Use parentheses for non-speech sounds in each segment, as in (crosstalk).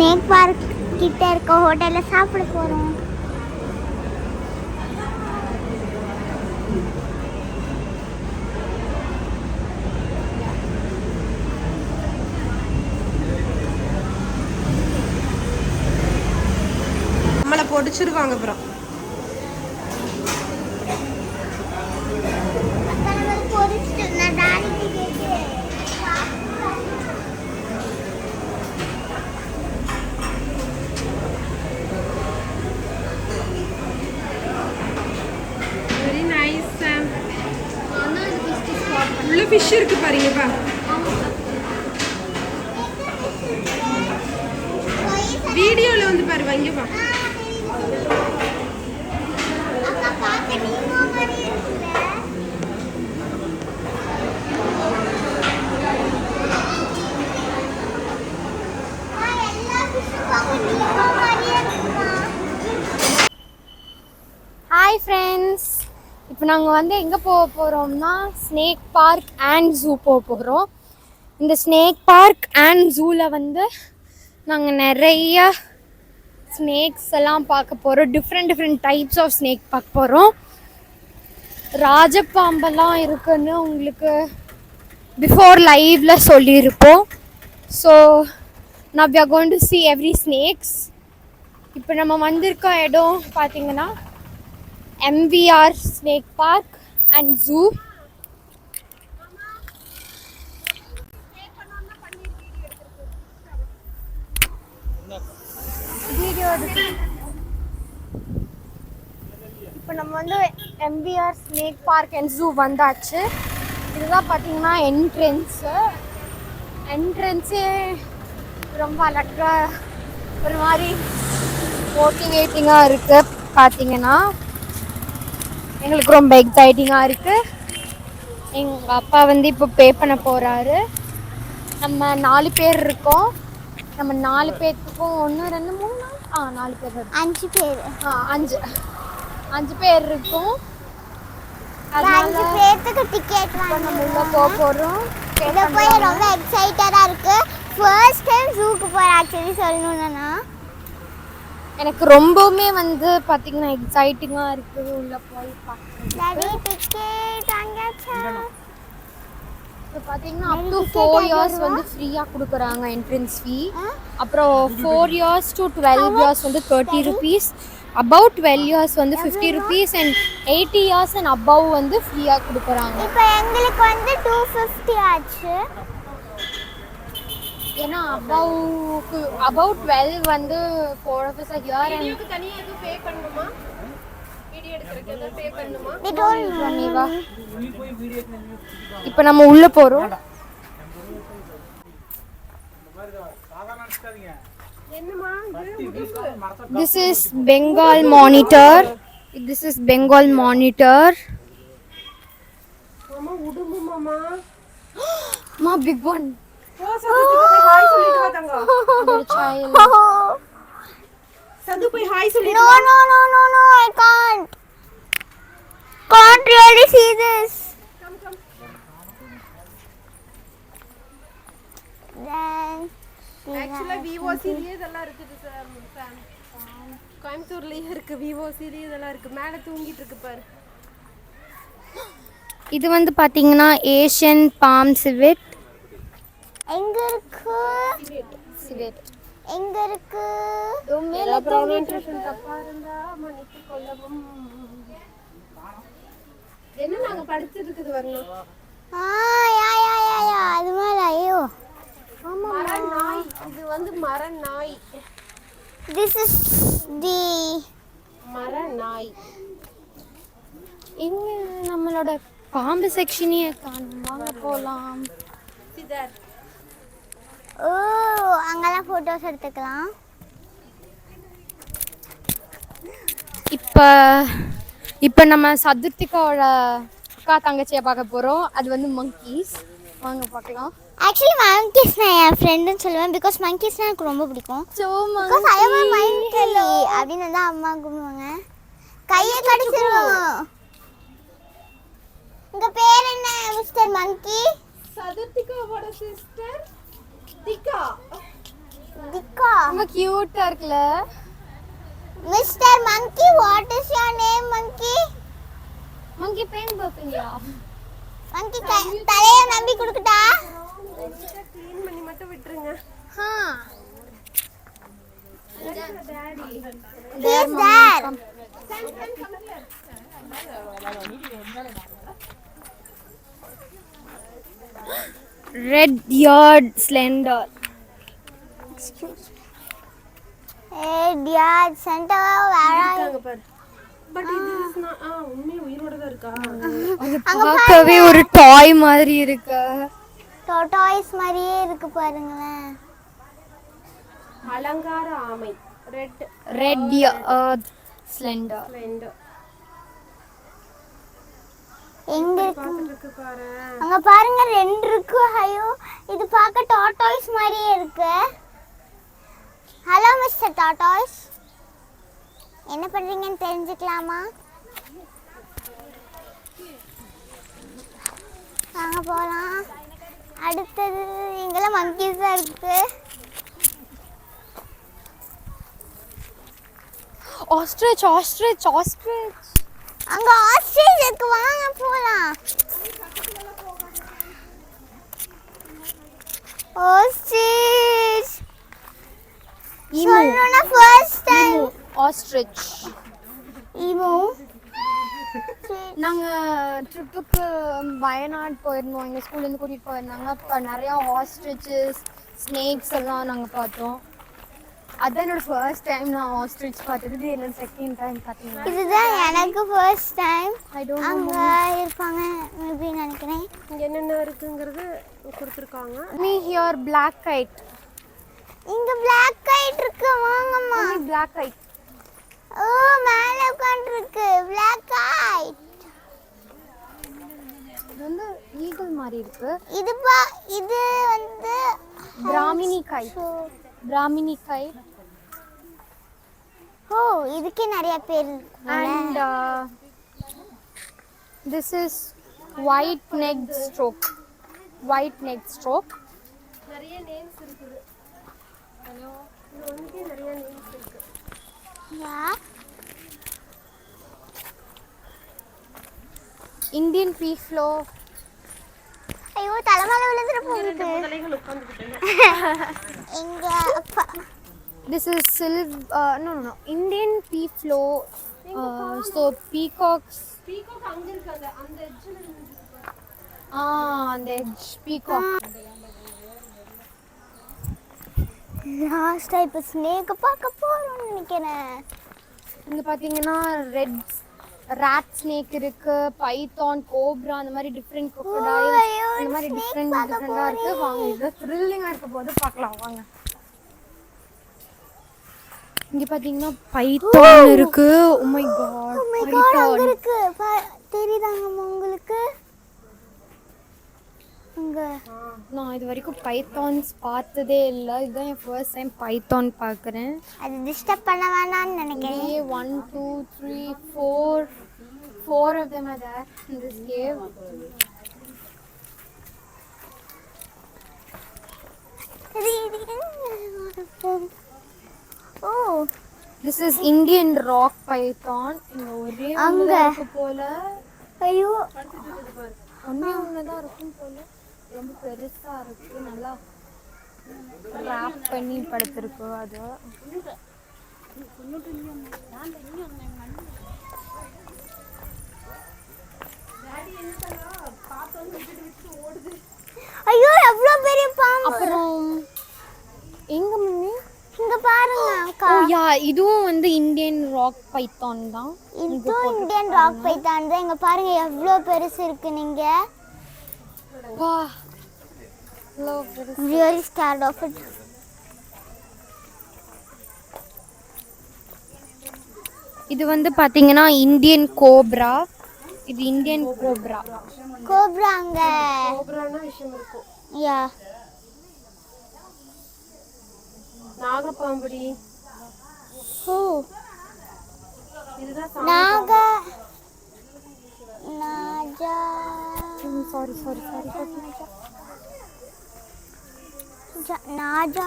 Snake park கிட்ட இருக்க ஹோட்டல்ல சாப்பிட போறோம் நம்மளை பொடிச்சிருவாங்க அப்புறம் பொறிச்சிட்டு நான் டாடிக்கு கேட்டு வெரி நைஸ் உள்ள ஃபிஷ் இருக்கு பாருங்கப்பா வீடியோல வந்து பாரு இங்கப்பா அக்கா பார்க்க நீங்க மாதிரி இருக்குல்ல ஆ, எல்லா வீடியோவில் வந்து பாரு மாதிரியே இருக்குமா ஹாய் ஃப்ரெண்ட்ஸ் இப்போ நாங்கள் வந்து எங்கே போக போகிறோம்னா ஸ்னேக் பார்க் அண்ட் ஜூ போக போகிறோம் இந்த ஸ்னேக் பார்க் அண்ட் ஜூவில் வந்து நாங்கள் நிறைய ஸ்னேக்ஸ் எல்லாம் பார்க்க போகிறோம் different different types of snake பார்க்க போகிறோம் ராஜப்பாம்பெல்லாம் இருக்குன்னு உங்களுக்கு பிஃபோர் லைவில் சொல்லியிருப்போம். ஸோ நான் we are going to see every இப்போ நம்ம வந்திருக்க இடம் பார்த்தீங்கன்னா MVR snake park and zoo video எடுத்து இப்போ நம்ம வந்து MBR snake park and zoo வந்தாச்சு. இதுதான் பார்த்தீங்கன்னா என்ட்ரன்ஸு என்ட்ரன்ஸே ரொம்ப அழகாக ஒரு மாதிரி மோட்டிவேட்டிங்காக இருக்குது பார்த்தீங்கன்னா எங்களுக்கு ரொம்ப எக்ஸைட்டிங்காக இருக்குது எங்கள் அப்பா வந்து இப்போ பே பண்ண போகிறாரு நம்ம நாலு பேர் இருக்கோம். நம்ம நாலு பேர்த்துக்கும் ஒன்று ரெண்டு மூணு ஆ நாலு பேர். அஞ்சு பேர். ஆ அஞ்சு. அஞ்சு பேர் இருக்கோம். அஞ்சு பேர்த்துக்கு டிக்கெட் உள்ள வாங்க போக போகிறோம் இதை போய் ரொம்ப எக்ஸைட்டடா இருக்கு. ஃபர்ஸ்ட் டைம் ஜூக்கு போறேன் ஆக்சுவலி சொல்லணும்னா எனக்கு ரொம்பவுமே வந்து பார்த்தீங்கன்னா எக்ஸைட்டிங்காக இருக்குது. உள்ளே போய் பார்க்குறது டாடி டிக்கெட் வாங்கியாச்சா? இப்போ பார்த்தீங்கன்னா அப் டு ஃபோர் இயர்ஸ் வந்து ஃப்ரீயாக கொடுக்குறாங்க என்ட்ரன்ஸ் ஃபீ அப்புறம் four years to twelve years வந்து thirty rupees about twelve years வந்து fifty rupees and eighty years and above வந்து ஃப்ரீயாக கொடுக்குறாங்க. இப்போ எங்களுக்கு வந்து டூ ஃபிஃப்டி ஆச்சு. ஏன்னா அபவுக்கு அபவ் டுவெல் வந்து ஃபோர் ஆஃபீஸ் ஹியர் அண்ட் தனியா எதுவும் பே பண்ணணுமா? இப்போ நம்ம உள்ள போறோம் This is Bengal monitor. This is Bengal monitor. மாமா உடும்பு மாமா Ma big one. ஓ சது போய் ஹாய் சொல்லிட்டு வா தங்கம் The child. Oh. சது போய் ஹாய் சொல்லி No, no, no, no, no, I can't. Can't really see this. Then, ஆக்சுவலா விவோசிலேயே இதெல்லாம் இருக்குது சார் கோயம்புத்தூர்லயே இருக்கு விவோசிலேயே இதெல்லாம் இருக்கு. மேல தூங்கிட்டு இருக்கு பாரு. இது வந்து பாத்தீங்கன்னா ஏஷியன் பாம் சிவெட் எங்க இருக்கு? சிவெட் எங்க இருக்கு? தப்பா இருந்தா மன்னித்து கொள்ளவும். என்ன நாங்க படிச்சிட்டு இருக்குது வரணும் ஆ யா யா யா யா அது மேல ஐயோ. மர நாய். இது வந்து மர நாய். திஸ் இஸ் தி மர நாய். இங்க நம்மளோட பாம்பு செக்ஷனே காணும். வாங்க போலாம். சிதர் ஓ அங்கெல்லாம் ஃபோட்டோஸ் எடுத்துக்கலாம். இப்போ இப்போ நம்ம சதுர்த்திகாவோட அக்கா தங்கச்சியை பார்க்க போகிறோம் அது வந்து monkeys. வாங்க பார்க்கலாம். ஆக்சுவலி மங்கீஸ் நான் என் ஃப்ரெண்டுன்னு சொல்லுவேன் பிகாஸ் மங்கீஸ்னா எனக்கு ரொம்ப பிடிக்கும். So because I am monkey அப்படின்னு தான் அம்மா கூப்பிடுவாங்க கையை கடிச்சிருவோம் உங்க பேர் என்ன மிஸ்டர் மங்கி சதுர்த்திகாவோட சிஸ்டர் திகா திக்கா. ரொம்ப கியூட்டா இருக்குல்ல. Mister monkey what is your name monkey monkey pain பார்ப்பீங்களா மங்கி தலைய நம்பி கொடுக்கட்டா? க்ளீன் பண்ணி மட்டும் விட்டுருங்க there. Red slender. Hey dear, but இது ஆ உயிரோட தான் இருக்கா? அது பார்க்கவே ஒரு டாய் மாதிரி இருக்கு? tortoise மாதிரியே இருக்கு பாருங்களேன். அலங்கார ஆமை. ரெட் ரெட் ரெண்டு எங்க இருக்கு? அங்க பாருங்க ரெண்டு இருக்கு. ஐயோ இது பார்க்க டாட்டாய்ஸ் மாதிரியே இருக்கு. ஹலோ மிஸ்டர் டாட்டாய்ஸ் என்ன பண்றீங்கன்னு தெரிஞ்சுக்கலாமா? வாங்க போலாம். அடுத்தது இங்கெல்லாம் monkeys தான் இருக்கு. Ostrich ostrich ostrich. அங்க ஆஸ்ட்ரேலியா இருக்கு. வாங்க போலாம். ஆஸ்ட்ரேலியா emu சொல்லணும்னா ஃபர்ஸ்ட் டைம் ostrich. ஈமோ நாங்க ட்ரிப்புக்கு வயநாடு போயிருந்தோம். எங்க ஸ்கூல்ல இருந்து கூட்டிட்டு போயிருந்தாங்க. அப்ப நிறைய ஆஸ்ட்ரிச்சஸ் ஸ்னேக்ஸ் எல்லாம் நாங்க பார்த்தோம். அதான் என்னோட ஃபர்ஸ்ட் டைம் நான் ஆஸ்ட்ரிச் பார்த்தது. இது என்னோட செகண்ட் டைம் பார்த்தீங்கன்னா இதுதான் எனக்கு ஃபர்ஸ்ட் டைம் ஐ டோன்ட் அங்க இருப்பாங்க. மேபி நினைக்கிறேன். இங்க என்னென்ன இருக்குங்கிறது கொடுத்துருக்காங்க. மீ ஹியர் பிளாக் கைட் இங்க Black kite இருக்கு வாங்கம்மா. பிளாக் கைட் ஓ மேல உட்கார்ந்து இருக்கு Black kite இது வந்து ஈகிள் மாதிரி இருக்கு. இது பா இது வந்து பிராமினி கைட் பிராமினி கைட் ஓ இதுக்கே நிறைய பேர் uh, this is white necked stroke. White necked stroke. நிறைய நேம்ஸ் இருக்குது. இது வந்துட்டு நிறைய நேம்ஸ் இருக்கு indian pea flow ஐயோ தலைமலை விழுந்துட போகுது இங்க அப்பா this is silver uh, no no no indian pea flow uh, so peacocks peacock அங்க இருக்கு அந்த அந்த எட்ஜில் ah on the edge peacock லாஸ்டா இப்ப ஸ்னேக் பார்க்க போறோம்னு நினைக்கிறேன். இங்க பாத்தீங்கன்னா ரெட் ராட் ஸ்னேக் இருக்கு பைத்தான் கோப்ரா அந்த மாதிரி டிஃப்ரெண்ட் ஐயோ, இந்த மாதிரி டிஃப்ரெண்ட் பார்க்க டிஃப்ரெண்டா இருக்கு. வாங்க இது த்ரில்லிங்கா இருக்க போது பார்க்கலாம் வாங்க. இங்க பாத்தீங்கன்னா பைத்தான் இருக்கு. ஓ மை காட் அங்க இருக்கு. தெரியுதாங்கம்மா உங்களுக்கு? அங்க நான் இது வரைக்கும் பைத்தான்ஸ் பார்த்ததே இல்லை. இதுதான் என் ஃபர்ஸ்ட் டைம் பைத்தான் பார்க்குறேன். அது டிஸ்டர்ப் பண்ண வேணாம்னு நினைக்கிறேன். A one two three four four of cave. இது இது எங்க? ஓ. This is Indian rock python இங்க ஒரே அங்க. போல. ஐயோ. ஒண்ணே ஒன்று தான் இருக்கும் போல. ரொம்ப பெருசா இருக்கு நல்லா ரேப் பண்ணி படுத்திருக்கு அது. ஐயோ எவ்வளவு பெரிய பாம்பு? அப்புறம் எங்க மம்மி இங்க பாருங்க அக்கா. யா இதுவும் வந்து இந்தியன் ராக் பைத்தான் தான். இதுவும் இந்தியன் ராக் பைத்தான் தான். இங்க பாருங்க எவ்வளவு பெருசு இருக்கு நீங்க. வா. இவ்வளோ பெருசு ரியலி ஸ்கேர்ட் ஆஃப் இட் இது வந்து பாத்தீங்கன்னா இந்தியன் கோப்ரா. இது இந்தியன் கோப்ரா. கோப்ரா அங்க. கோபுரான விஷயம் இருக்கும். யா. நாகப்பாம்படி. ஓ இதுதான் நாக. Naja sorry sorry sorry Naja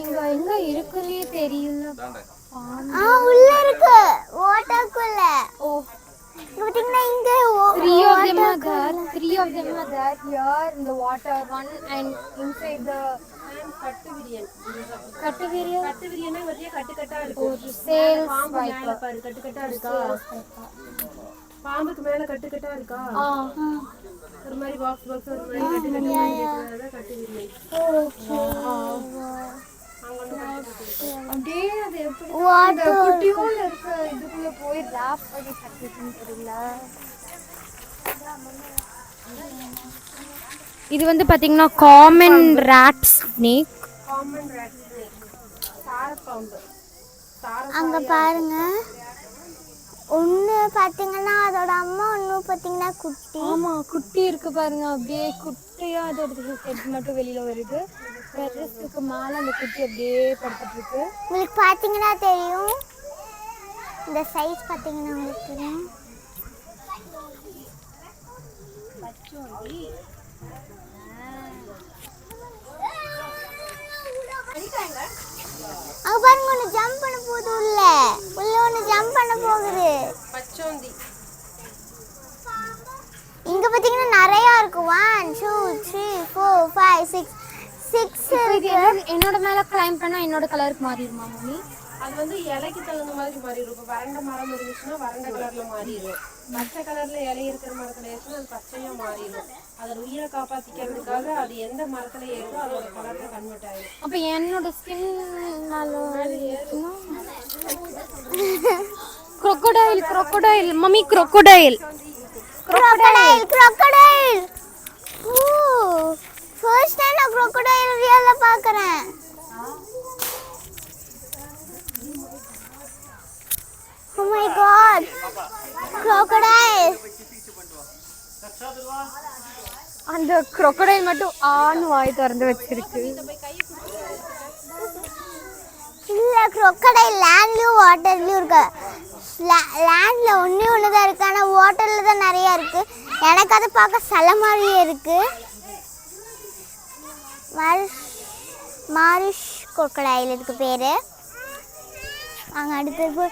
இங்க எங்க இருக்குன்னே தெரியல. ஆ உள்ள இருக்கு. ஓட்டக்குள்ள ஓ. இங்க பாத்தீங்கன்னா இங்க Three of them are there. Three of them are there. Here in the water. One and inside the கட்டு விரியன் category கட்டு விரியனா வரியா கட்டு கட்டா இருக்கு ஒரு sales பாம்பு மேல viper. பாரு கட்டு கட்டா இருக்கா பாம்புக்கு மேல கட்டு கட்டா இருக்கா ஒரு மாதிரி பாக்ஸ் பாக்ஸ் ஒரு மாதிரி கட்டு கட்டா இருக்கிறது கட்டு விரியன் அங்க ஒண்ணு கட்டு கட்டு அப்படியே அது எப்படி. குட்டியோல இருக்க இதுக்குள்ள போய் ராப் பண்ணி கட்டிட்டுன்னு தெரியல இது வந்து பாத்தீங்கன்னா common rat snake common rat சார பாம்பு அங்க பாருங்க. ஒண்ணு பாத்தீங்கன்னா அதோட அம்மா ஒண்ணு பாத்தீங்கன்னா குட்டி. ஆமா குட்டி இருக்கு பாருங்க. அப்படியே குட்டியா அதோட ஹெட் மட்டும் வெளியில வருது. பெருசுக்கு மேல அந்த குட்டி அப்படியே படுத்துட்டு இருக்கு. உங்களுக்கு பாத்தீங்கன்னா தெரியும். இந்த சைஸ் பாத்தீங்கன்னா உங்களுக்கு தெரியும். அங்க பாருங்க ஒண்ணு ஜம்ப் போகுது உள்ள உள்ள ஒண்ணு ஜம்ப் பண்ண போகுது. பச்சோந்தி. இங்க பாத்தீங்கன்னா நிறைய இருக்கு. One two three four five six six என்னோட- என்னோட மேல கிளைம் பண்ணா என்னோட கலருக்கு மாறிடுமா மம்மி? அது வந்து இலைக்கு தகுந்த மாதிரி மாறிடும். இப்போ வறண்ட மரம் இருந்துச்சுன்னா வறண்ட கலர்ல மாறிடும். பச்சை கலர்ல இலை இருக்கிற மரத்துல ஏறிச்சுன்னா அது பச்சையா மாறிடும். அதோட உயிரை காப்பாத்திக்கிறதுக்காக அது எந்த மரத்துல ஏறுதோ அதோட கலர்ல கன்வெர்ட் ஆயிடும். அப்ப என்னோட skin crocodile crocodile. Mummy crocodile. Crocodile crocodile. ஓ ஃபர்ஸ்ட் டைம் நான் crocodile ரியல்ல பார்க்கறேன் god crocodile அந்த crocodile மட்டும் ஆண் வாய் திறந்து வச்சிருக்கு. இல்ல crocodile லேண்ட்லயும் வாட்டர்லயும் இருக்கு. லேண்ட்ல ஒண்ணே ஒன்று தான் இருக்கு. ஆனா வாட்டர்ல தான் நிறைய இருக்கு. எனக்கு அதை பார்க்க சில மாதிரியே இருக்கு. மாரிஷ் மாரிஷ் crocodile இதுக்கு பேரு. அங்க அடுத்தது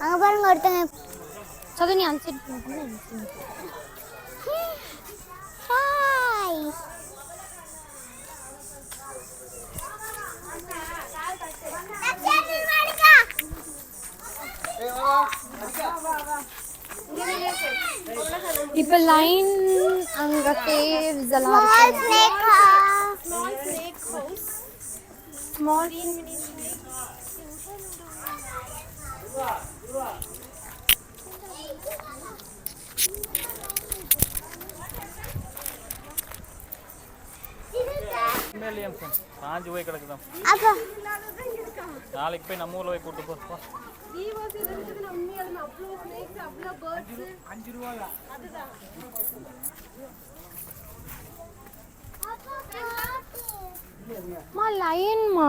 அங்க பாருங்க ஒருத்தங்க சது நீ அந்த சைடு ஹாய் இப்ப லைன் அங்க கேவ்ஸ் எல்லாம் small snake small snake house small உண்மையிலேயே சாஞ்சு போய் கிடக்குதான் நாளைக்கு போய் நம்ம ஊர்ல போய் கூட்டு போ. தீவாசியில் இருக்குது மா? லயன்மா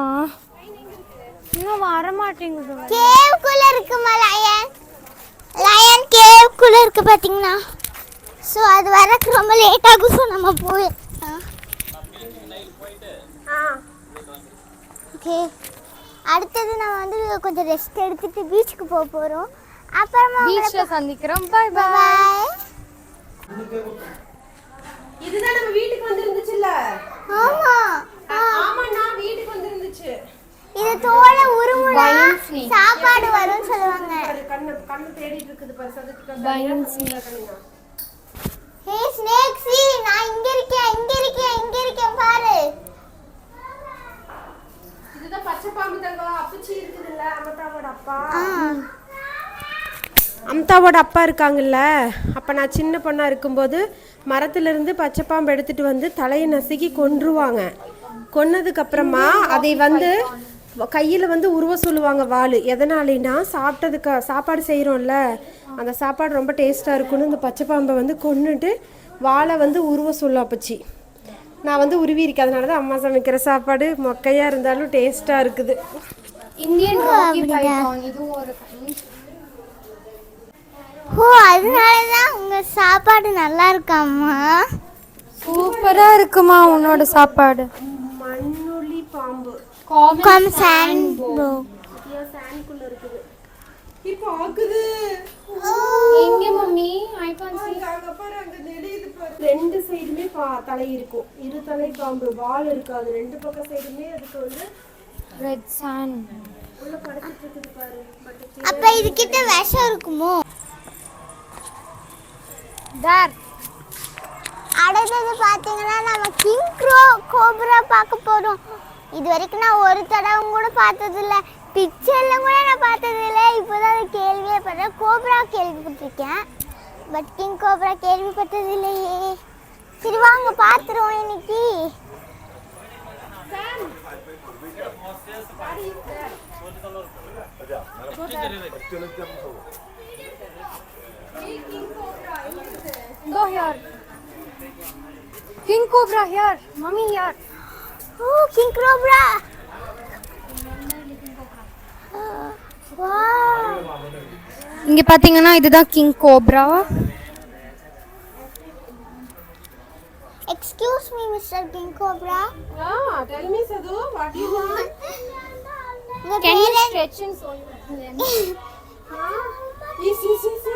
இன்னும் வர மாட்டேங்குது கேவ்க்குள்ள இருக்குமா லயன் லயன் கேவ்க்குள்ள இருக்கு பாத்தீங்கன்னா ஸோ அது வரக்கு ரொம்ப லேட் ஆகும் ஸோ நம்ம போய் ஓகே அடுத்தது நம்ம வந்து கொஞ்சம் ரெஸ்ட் எடுத்துட்டு பீச்சுக்கு போக போகிறோம் அப்புறமா பீச்ல சந்திக்கிறோம். பை பை பாய் இதுதான் நம்ம வீட்டுக்கு வந்திருந்துச்சுல்ல? ஆமா. ஆமாண்ணா வீட்டுக்கு வந்திருந்துச்சு. இது தோலை உருமுனா. சாப்பாடு வரும்னு சொல்லுவாங்க. கண்ணு கண்ணு தேடிட்டு இருக்குது பாரு சதுக்கு Vine கண்ணுங்க ஹே ஸ்னேக் சி நான் இங்க இருக்கேன் இங்க இருக்கேன் இங்க இருக்கேன் பாரு. இதுதான் பச்சை பாம்பு தங்கம் அப்பச்சி இருக்குதுல்ல அமதாவோட அப்பா. அம்தாவோட அப்பா இருக்காங்கல்ல அப்போ நான் சின்ன பொண்ணாக இருக்கும்போது மரத்துலேருந்து பச்சை பாம்பு எடுத்துட்டு வந்து தலையை நசுக்கி கொன்றுவாங்க. கொன்னதுக்கு அப்புறமா அதை வந்து கையில் வந்து உருவ சொல்லுவாங்க வாள் எதனாலேனா சாப்பிட்டதுக்கு சாப்பாடு செய்கிறோம்ல அந்த சாப்பாடு ரொம்ப டேஸ்ட்டாக இருக்குன்னு இந்த பச்சை பாம்பை வந்து கொன்னுட்டு வாழை வந்து உருவ சொல்லும் அப்பச்சி நான் வந்து உருவி இருக்கேன். அதனால தான் அம்மா சமைக்கிற சாப்பாடு மொக்கையாக இருந்தாலும் டேஸ்ட்டாக இருக்குது. இந்தியன். ஓ அதனால தான் உங்கள் சாப்பாடு நல்லா இருக்காம்மா சூப்பரா இருக்குமா உன்னோட சாப்பாடு? மண்ணுளி பாம்பு. கம் சாண்ட் ஏன் சாணிக்குள்ள இருக்குது. இப்போ ஆக்குது. எங்க மம்மி? ஐ அங்க பாரு, அங்க நெளியுது பாரு. ரெண்டு சைடுமே பா தலை இருக்கும். இரு தலை பாம்பு வால் இருக்காது ரெண்டு பக்கம் சைடுமே அதுக்கு வந்து ரெட் சாண்ட் உள்ள படுத்துட்டு இருக்குது பாரு. அப்போ இதுகிட்ட விஷம் இருக்குமோ? தேர் அடுத்தது பார்த்தீங்கன்னா நம்ம கிங் க்ரோ கோப்ரா பார்க்க போகிறோம் இது வரைக்கும் நான் ஒரு தடவை கூட பார்த்ததில்ல. பிக்சர்ல கூட நான் பார்த்ததில்ல. இப்போதான் அது கேள்வியே படுறேன். கோப்ரா கேள்விப்பட்டிருக்கேன். பட் கிங் கோப்ரா கேள்விப்பட்டதில்லையே. சரி வாங்க பார்த்துருவோம் இன்னைக்கு. Go here. King Cobra here. Mommy here. ஓ கிங் கோப்ரா வா இங்க பாத்தீங்கன்னா இதுதான் king cobra excuse me mister king cobra ah tell me Sathu what you want உங்க Can you பேர் stretch and so is is is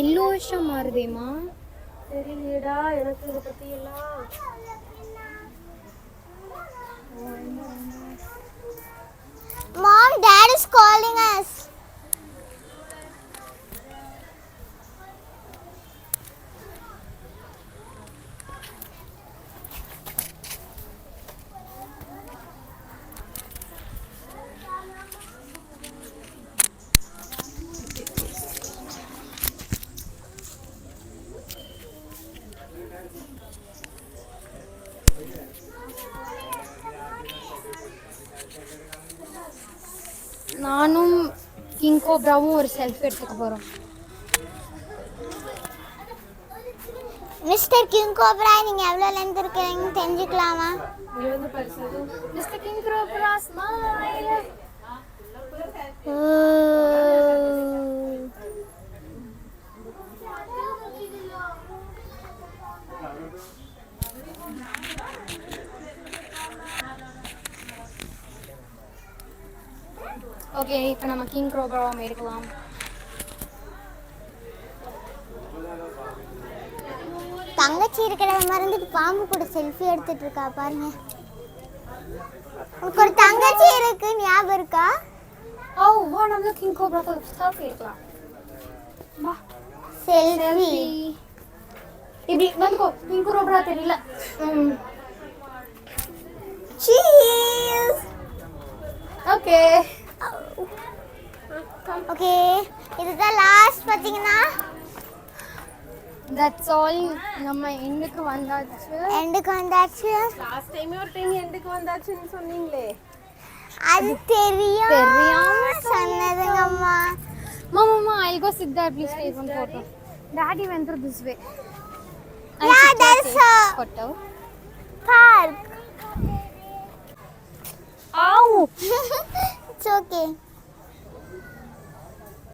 எல்லோஷா மாறுதேமா தெரியலடா எனக்கு இதை பத்தி எல்லாம் Mom, Dad is calling us. King கோப்ராவும் ஒரு செல்ஃபி எடுத்துக்க போறோம் மிஸ்டர் கிங் கோப்ரா நீங்க எவ்வளவு லென்த் இருக்கிறீங்கன்னு தெரிஞ்சுக்கலாமா இங்க வந்து பாரு Sathu mister king cobra smile okay இப்போ நம்ம கிங் கோப்ராவை எடுக்கலாம். தங்கச்சி இருக்கிறத மறந்துட்டு பாம்பு கூட செல்ஃபி எடுத்துட்டு இருக்கா பாருங்க. உனக்கு ஒரு தங்கச்சி இருக்கு ஞாபகம் இருக்கா? ஓ வா நம்ம கிங் கோப்ரா செல்ஃபி எடுக்கலாம். வா. செல்ஃபி இப்படி வந்துக்கோ கிங் கோப்ரா தெரியல. Hmm cheese okay okay. இதுதான் லாஸ்ட் பாத்தீங்கன்னா. தட்ஸ் ஆல் நம்ம எண்டுக்கு வந்தாச்சு. எண்டுக்கு வந்தாச்சு. லாஸ்ட் டைம் ஒரு டைம் எண்டுக்கு வந்தாச்சுன்னு சொன்னீங்களே. அது தெரியும் தெரியாம சொன்னதுங்கம்மா. Please take one photo. Daddy went through this way. I'll Yeah, sit there, there's take a- photo. Park Ow! (laughs) It's okay